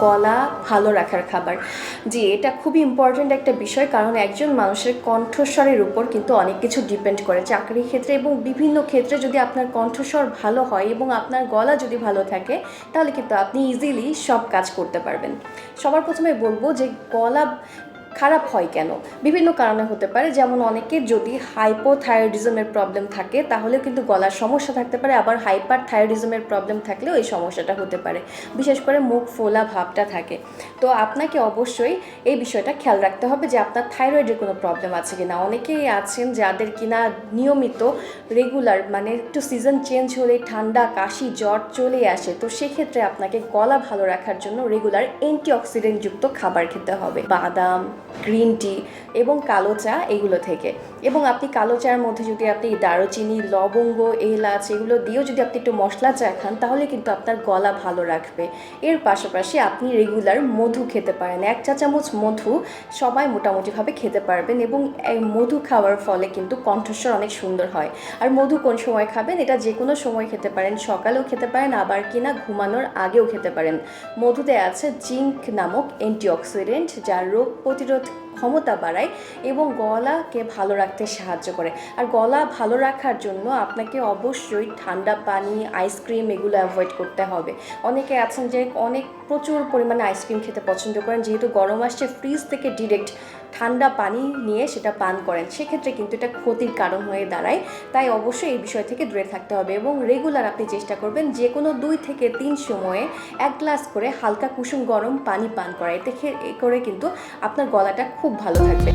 গলা ভালো রাখার খাবার। জি, এটা খুবই ইম্পর্টেন্ট একটা বিষয় কারণ একজন মানুষের কণ্ঠস্বরের উপর কিন্তু অনেক কিছু ডিপেন্ড করে চাকরির ক্ষেত্রে এবং বিভিন্ন ক্ষেত্রে যদি আপনার কণ্ঠস্বর ভালো হয় এবং আপনার গলা যদি ভালো থাকে, তাহলে কিন্তু আপনি ইজিলি সব কাজ করতে পারবেন। সবার প্রথমে বলব যে গলা খারাপ হয় কেন? বিভিন্ন কারণে হতে পারে, যেমন অনেকে যদি হাইপোথাইরয়েডিজমের প্রবলেম থাকে, তাহলেও কিন্তু গলার সমস্যা থাকতে পারে, আবার হাইপার থাইরয়েডিজমের প্রবলেম থাকলেও এই সমস্যাটা হতে পারে। বিশেষ করে মুখ ফোলা ভাবটা থাকে। তো আপনাকে অবশ্যই এই বিষয়টা খেয়াল রাখতে হবে যে আপনার থাইরয়েডের কোনো প্রবলেম আছে কিনা। অনেকেই আছেন যাদের কিনা নিয়মিত রেগুলার মানে একটু সিজন চেঞ্জ হলে ঠান্ডা, কাশি, জ্বর চলে আসে, তো সেক্ষেত্রে আপনাকে গলা ভালো রাখার জন্য রেগুলার অ্যান্টিঅক্সিডেন্টযুক্ত খাবার খেতে হবে। বাদাম গ্রিন টি এবং কালো চা এগুলো থেকে। এবং আপনি কালো চায়ের মধ্যে যদি আপনি দারুচিনি, লবঙ্গ, এলাচ এগুলো দিয়েও যদি আপনি একটু মশলা চা খান, তাহলে কিন্তু আপনার গলা ভালো রাখবে। এর পাশাপাশি আপনি রেগুলার মধু খেতে পারেন। এক চা চামচ মধু সবাই মোটামুটিভাবে খেতে পারবেন এবং এই মধু খাওয়ার ফলে কিন্তু কণ্ঠস্বর অনেক সুন্দর হয়। আর মধু কোন সময় খাবেন? এটা যে কোনো সময় খেতে পারেন। সকালেও খেতে পারেন, আবার কিনা ঘুমানোর আগেও খেতে পারেন। মধুতে আছে জিঙ্ক নামক অ্যান্টিঅক্সিডেন্ট যা রোগ প্রতিরোধ ক্ষমতা বাড়ায় এবং গলাকে ভালো রাখতে সাহায্য করে। আর গলা ভালো রাখার জন্য আপনাকে অবশ্যই ঠান্ডা পানি আইসক্রিম এগুলো অ্যাভয়েড করতে হবে। অনেকে আছেন যে অনেক প্রচুর পরিমাণে আইসক্রিম খেতে পছন্দ করেন, যেহেতু গরম আসছে ফ্রিজ থেকে ডিরেক্ট ঠান্ডা পানি নিয়ে সেটা পান করেন। সেক্ষেত্রে কিন্তু এটা ক্ষতির কারণ হয়ে দাঁড়ায়। তাই অবশ্যই এই বিষয় থেকে দূরে থাকতে হবে এবং রেগুলার আপনি চেষ্টা করবেন যে কোনো দুই থেকে তিন সময়ে এক গ্লাস করে হালকা কুসুম গরম পানি পান করা। এতে করে কিন্তু আপনার গলাটা খুব ভালো থাকবে।